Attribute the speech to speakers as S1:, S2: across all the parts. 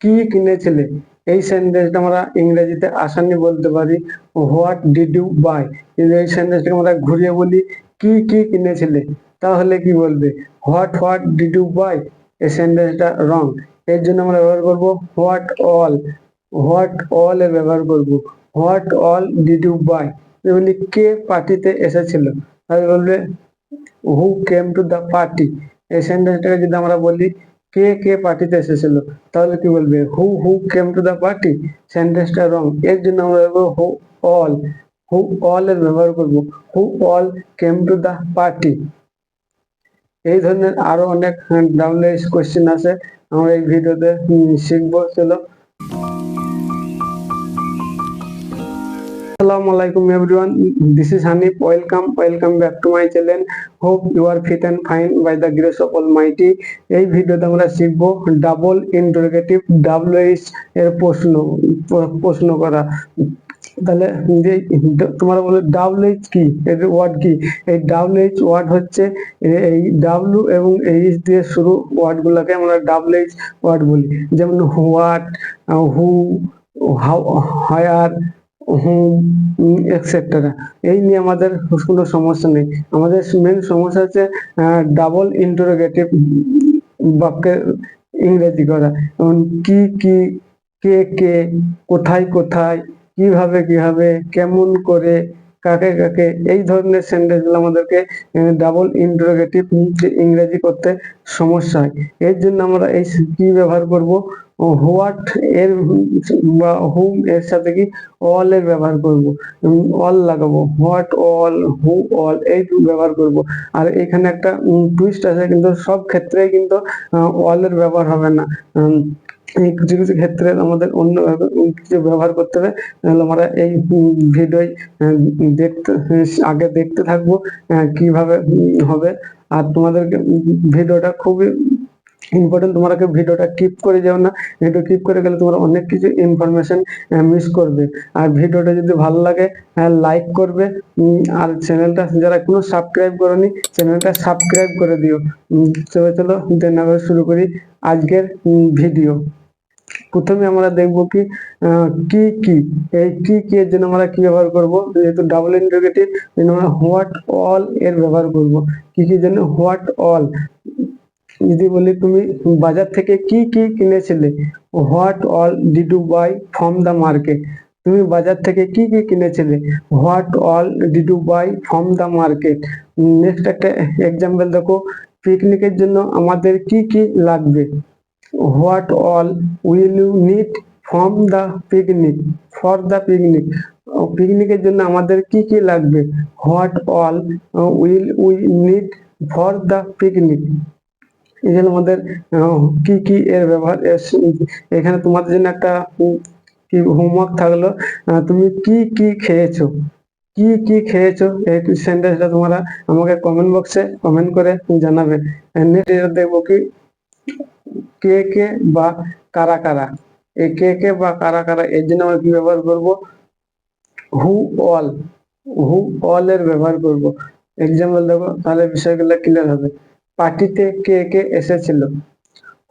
S1: কি কিনেছিলে? এই সেন্টেন্সটা আমরা ইংরেজিতে আসানি বলতে পারি। হোয়াট ডিড ইউ বাই কিন্তু এই সেন্টেন্সটাকে আমরা ঘুরিয়ে বলি, কি কি কিনেছিলে? তাহলে কি বলবে? What what did you buy এই সেন্টেন্সটা রং এর জন্য আমরা ব্যবহার করব হোয়াট অল হোয়াট অল এর ব্যবহার করব। What all did you buy বলি, কে পার্টিতে এসেছিল? তাহলে বলবে who came to the party এই সেন্টেন্সটাকে যদি আমরা বলি কে কে পার্টিতে এসেছিল, তাহলে কি বলবে? Who who came to the party সেন্টেন্সটা রং এর জন্য আমরা বলব হু অল হু অল এর ব্যবহার করব, who all came to the party এই ধরনের আরও অনেক ডাব্লিউএস কোশ্চেন আছে, আমরা এই ভিডিওতে শিখব, চলো। Assalamu alaikum everyone. This is Hanif. Welcome, welcome back to my channel. Hope you are fit and fine by the grace of Almighty. এই ভিডিওতে আমরা শিখব ডাবল ইন্টারোগেটিভ ডাব্লিউএইচ এর প্রশ্ন প্রশ্ন করা তাহলে যে তোমরা বলো ডাব্লিউএইচ কি এর ওয়ার্ড কি এই ডাব্লিউএইচ ওয়ার্ড হচ্ছে এই ডাব্লিউ এবং এইচ দিয়ে শুরু ওয়ার্ড গুলোকে আমরা ডাব্লিউএইচ ওয়ার্ড বলি যেমন what who how where etcetera এই নিয়ে আমাদের কোনো সমস্যা নেই। আমাদের মেন সমস্যা হচ্ছে ডাবল ইন্টারোগেটিভ বাক্যের ইংরেজি করা। যেমন কি কি, কে কে, কোথায় কোথায়, কীভাবে কীভাবে, কেমন করে, কাকে কাকে, এই ধরনের সেন্টেন্সগুলো আমাদেরকে ডাবল ইন্টারোগেটিভ ইংরেজি করতে সমস্যা হয়। এর জন্য আমরা এই কি ব্যবহার করব? হোয়াট এর বা হুম এর সাথে কি অল এর ব্যবহার করব? অল লাগাবো। হোয়াট অল, হু অল এই ব্যবহার করব। আর এখানে একটা টুইস্ট আছে কিন্তু সব ক্ষেত্রে কিন্তু অল এর ব্যবহার হবে না। কিছু কিছু ক্ষেত্রে আমাদের অন্যভাবে কিছু ব্যবহার করতে হবে। তাহলে আমরা এই ভিডিও দেখতে, আগে দেখতে থাকব কীভাবে হবে। আর তোমাদেরকে ভিডিওটা খুবই ইম্পর্টেন্ট তোমরা কেউ ভিডিওটা কিপ করে যাও না। ভিডিও কিপ করে গেলে তোমরা অনেক কিছু ইনফরমেশন মিস করবে। আর ভিডিওটা যদি ভালো লাগে লাইক করবে। আর চ্যানেলটা যারা এখনও সাবস্ক্রাইব করনি চ্যানেলটা সাবস্ক্রাইব করে দিও। চলো চলো দেন আবার শুরু করি আজকের ভিডিও প্রথমে আমরা দেখব কি কি কি? এই কি কি এর জন্য আমরা কি ব্যবহার করব? যেহেতু ডাবল ইন্টারোগেটিভ আমরা হোয়াট অল এর ব্যবহার করব। কি কি জন্য? হোয়াট অল যদি বলি তুমি বাজার থেকে কি কি কিনেছিলে? What all did you buy from the market তুমি বাজার থেকে কি কি কিনেছিলে? What all did you buy from the market next একটা এক্সাম্পল দেখো পিকনিকের জন্য আমাদের কি কি লাগবে? What all will you need from the picnic for the picnic পিকনিকের জন্য আমাদের কি কি লাগবে? What all will we need for the picnic জন্য আমাদের কি কি এর ব্যবহার এখানে তোমাদের জন্য একটা কি হোমওয়ার্ক থাকল। তুমি কি কি খেয়েছো? কি কি খেয়েছো? এই সেন্টেন্সটা তোমরা আমাকে কমেন্ট বক্সে কমেন্ট করে জানাবে। নেক্সট এটা দেখব কি, কে কে বা কারা কারা? এই কে কে বা কারা কারা, এর জন্য আমরা কি ব্যবহার করব? হু অল হু অল এর ব্যবহার করব? এক্সাম্পল দেখো, তাহলে বিষয়গুলো ক্লিয়ার হবে। পার্টিতে কে কে এসেছিল?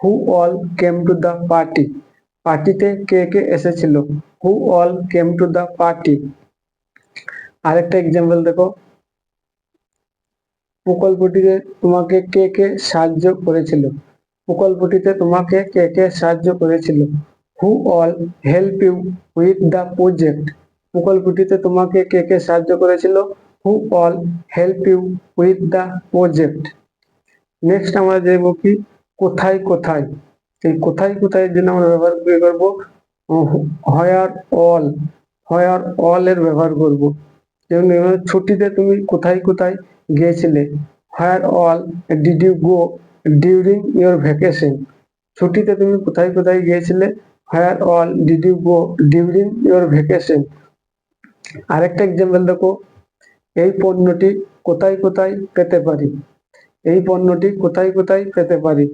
S1: Who all came to the party পার্টিতে কে কে এসেছিল? Who all came to the party আরেকটা এক্সাম্পল দেখো। প্রকল্পটিতে তোমাকে কে কে সাহায্য করেছিল? প্রকল্পটিতে তোমাকে কে কে সাহায্য করেছিল? Who all help you with the project প্রকল্পটিতে তোমাকে কে কে সাহায্য করেছিল? Who all help you with the project next আমরা দেখব কি, কোথায় কোথায়? এই কোথায় কোথায় জন্য আমরা ব্যবহার করে করব? হয়ার অল হয়ার অল এর ব্যবহার করব। যেমন ছুটিতে তুমি কোথায় কোথায় গিয়েছিলে? Where all did you go during your vacation ছুটিতে তুমি কোথায় কোথায় গিয়েছিলে? Where all did you go during your vacation আরেকটা এক্সাম্পল দেখো। এই পণ্যটি কোথায় কোথায় পেতে পারি? এই পণ্যটি কোথায় কোথায় পেতে পারি?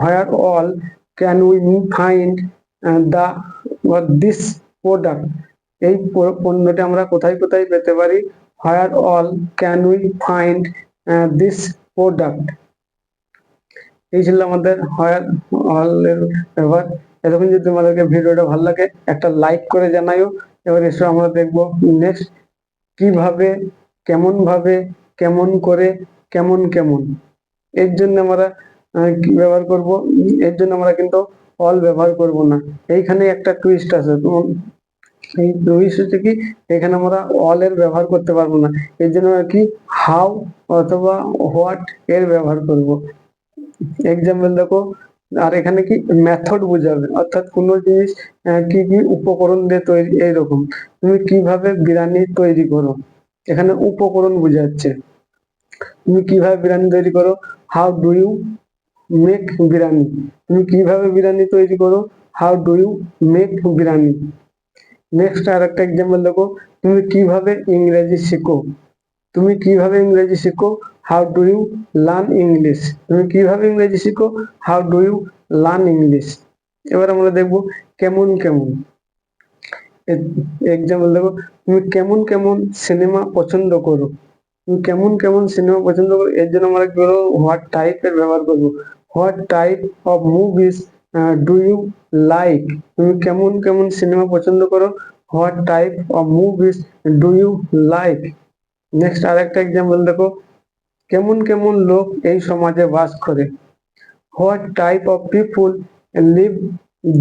S1: Where all can we find the this product এই পণ্যটি আমরা কোথায় কোথায় পেতে পারি? Where all can we find this product এই ছিল আমাদের হোয়ার অল এর ব্যবহার এতক্ষণ যদি তোমাদেরকে ভিডিওটা ভালো লাগে, একটা লাইক করে জানাইও এবার এসো আমরা দেখব নেক্সট কীভাবে কেমন ভাবে কেমন করে কেমন কেমন? এর জন্য আমরা কি ব্যবহার করব? এর জন্য আমরা কিন্তু অল ব্যবহার করব না। এইখানে একটা টুইস্ট আছে। এই টুইস্ট হচ্ছে কি, এখানে আমরা অল এর ব্যবহার করতে পারব না। এর জন্য আমরা কি হাউ অথবা হোয়াট এর ব্যবহার করব। এক্সাম্পল দেখো, আর এখানে কি মেথড বোঝাবে। অর্থাৎ কোনো জিনিস কি কি উপকরণ দিয়ে তৈরি, এইরকম। তুমি কীভাবে বিরিয়ানি তৈরি করো? এখানে উপকরণ বোঝাচ্ছে। তুমি কীভাবে বিরিয়ানি তৈরি করো? How do you make biryani? তুমি কীভাবে বিরিয়ানি তৈরি করো? How do you make biryani? Next আর একটা এক্সাম্পল দেখো। তুমি কীভাবে ইংরেজি শিখো? তুমি কীভাবে ইংরেজি শিখো? How do you learn English তুমি কীভাবে ইংরেজি শিখো? How do you learn English এবার আমরা দেখব কেমন কেমন। এক্সাম্পল দেখো। তুমি কেমন কেমন সিনেমা পছন্দ করো? কেমন কেমন সিনেমা পছন্দ করো, এর জন্য আমরা কি করব? হোয়াট টাইপের ব্যবহার করব? What type of movies do you like তুমি কেমন কেমন সিনেমা পছন্দ করো? What type of movies do you like next আরেকটা এক্সাম্পল দেখো। কেমন কেমন লোক এই সমাজে বাস করে? What type of people live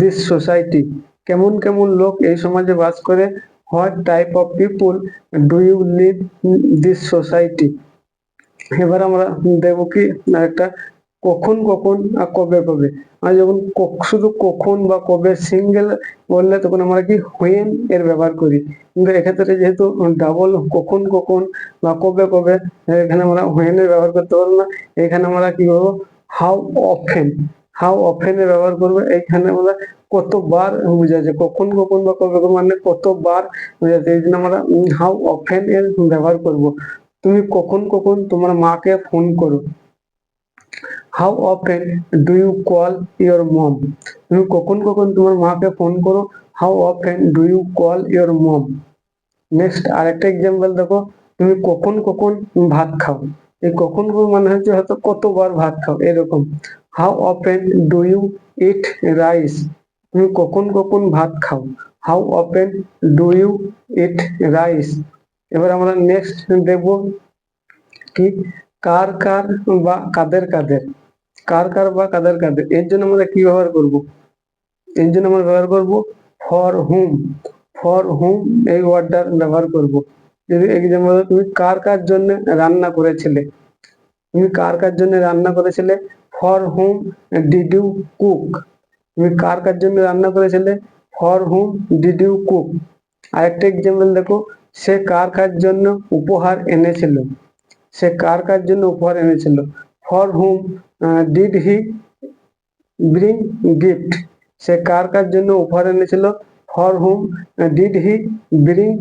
S1: this society কেমন কেমন লোক এই সমাজে বাস করে? What type of people do you live this society এবার আমরা দেখব কি, একটা কখন কখন আর কবে কবে। আর যখন শুধু কখন বা কবে সিঙ্গেল বললে তখন আমরা কি হোয়েন এর ব্যবহার করি। কিন্তু এক্ষেত্রে যেহেতু ডাবল কখন কখন বা কবে কবে, এখানে আমরা হোয়েন এর ব্যবহার করতে পারব না। এখানে আমরা কি করব? হাউ অফেন হাউ অফেন ব্যবহার করব? এখানে আমরা কতবার বুঝাচ্ছে কখন কখন বা কবে কবে মানে কতবার বুঝাচ্ছে এই জন্য আমরা হাউ অফেন এর ব্যবহার করব। তুমি কখন কখন তোমার মাকে ফোন করো। How often do you call your mom তুমি কখন কখন তোমার মাকে ফোন করো how often do you call your mom next আরেকটা এক্সাম্পল দেখো, তুমি কখন কখন ভাত খাও। এই কখন কখন মানে হচ্ছে হয়তো কতবার ভাত খাও, এরকম। How often do you eat rice তুমি কখন কখন ভাত খাও? How often do you eat rice এবার আমরা নেক্সট দেখব কি? কার কার বা কাদের কাদের? কার কার বা কাদের কাদের? এর জন্য আমরা কি ব্যবহার করব? এর জন্য আমরা ব্যবহার করব ফর হুম ফর হুম এই ওয়ার্ডটার ব্যবহার করব। যদি এক্সাম্পল তুমি কার কার জন্য রান্না করেছিলে? তুমি কার কার জন্য রান্না করেছিলে? For whom did you cook তুমি কার কার জন্য রান্না করেছিলে? For whom did you cook আরেকটা এক্সাম্পল দেখো, সে কার কার জন্য উপহার এনেছিল? সে কার কার জন্য উপহার এনেছিল? For whom did he bring gift সে কার কার জন্য উপহার এনেছিল? For whom did he bring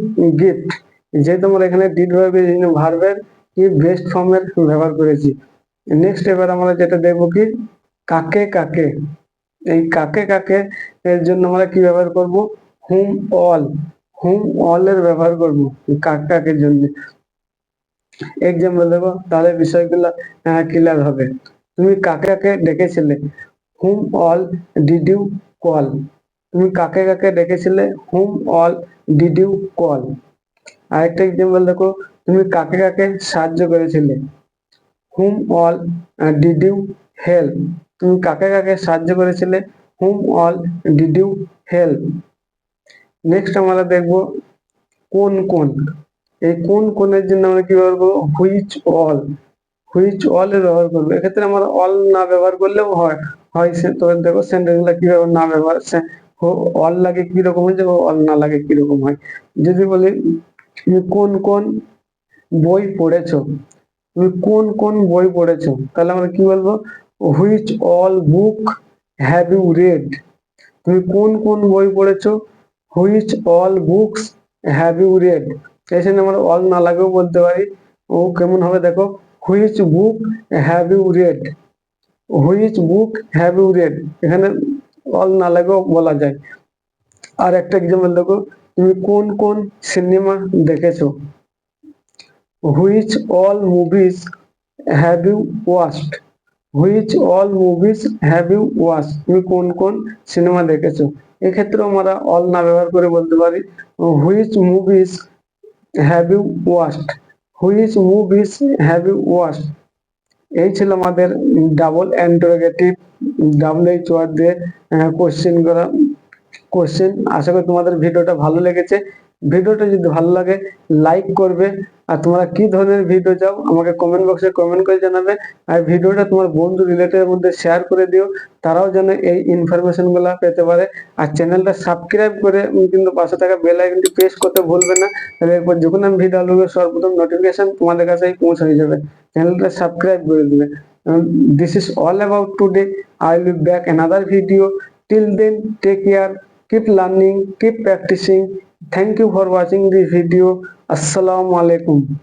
S1: gift যেহেতু আমরা এখানে ডিড ভার্বের ভার্বের কি বেস্ট ফর্মের ব্যবহার করেছি? নেক্সট এবার আমরা যেটা দেখব কি, কাকে কাকে, এই কাকে কাকে এর জন্য আমরা কি ব্যবহার করব? হুম অল হুম অল এর ব্যবহার করব কাকে কাকের জন্য। এক্সাম্পল দেবো তাহলে বিষয়গুলো ক্লিয়ার হবে। তুমি কাকে কাকে ডেকেছিলে? Whom all did you call তুমি কাকে কাকে ডেকেছিলে? Whom all did you call আরেকটা এক্সাম্পল দেখো, তুমি কাকে কাকে সাহায্য করেছিলে? Whom, all did you help? তুমি কাকে কাকে সাহায্য করেছিলে? Whom, all, did you help? Next আমরা দেখব কোন কোন। এই কোন কোনের জন্য আমরা কি ব্যবহার করব? Which all. হুইচ অল ব্যবহার করব। এক্ষেত্রে আমরা অল না ব্যবহার করলেও হয় হয় সে তো দেখো সেন্টেন্সগুলা কীভাবে না ব্যবহার অল লাগে কীরকম হয় অল না লাগে কীরকম হয়? যদি বলি কোন কোন বই পড়েছো? তুমি কোন কোন বই পড়েছো? তাহলে আমরা কি বলব? Which all book have you read তুমি কোন কোন বই পড়েছো? Which all books have you read এখানে আমরা অল না লাগেও বলতে পারি। ও কেমন হবে দেখো। Which book have you read which book have you read এখানে অল না লাগেও বলা যায়। আর একটা এক্সাম্পল দেখো। তুমি কোন কোন সিনেমা দেখেছ? Which all movies have you watched which all movies have you watch তুমি কোন কোন সিনেমা দেখেছ? এক্ষেত্রে আমরা অল না ব্যবহার করে বলতে পারি which movies have you watched which movies have you watched এই ছিল আমাদের double interrogative double H word দিয়ে কোশ্চেন করা কোশ্চেন আশা করি তোমাদের ভিডিওটা ভালো লেগেছে। ভিডিওটা যদি ভালো লাগে লাইক করবে আর তোমরা কি ধরনের ভিডিও চাও, আমাকে কমেন্ট বক্সে কমেন্ট করে জানাবে। আর ভিডিওটা তোমার বন্ধু রিলেটিভের মধ্যে শেয়ার করে দিও, তারাও যেন এই ইনফরমেশনগুলা পেতে পারে। আর চ্যানেলটা সাবস্ক্রাইব করে কিন্তু পাশে থাকা বেল আইকনটি প্রেস করতে ভুলবে না। তাহলে এরপর যখন আমি ভিডিও করব, সর্বপ্রথম নোটিফিকেশন তোমাদের কাছেই পৌঁছে যাবে। চ্যানেলটা সাবস্ক্রাইব করে দিবে। This is all about today I will back another video till then take care keep learning. Keep practicing. Thank you for watching this video. Assalamu alaikum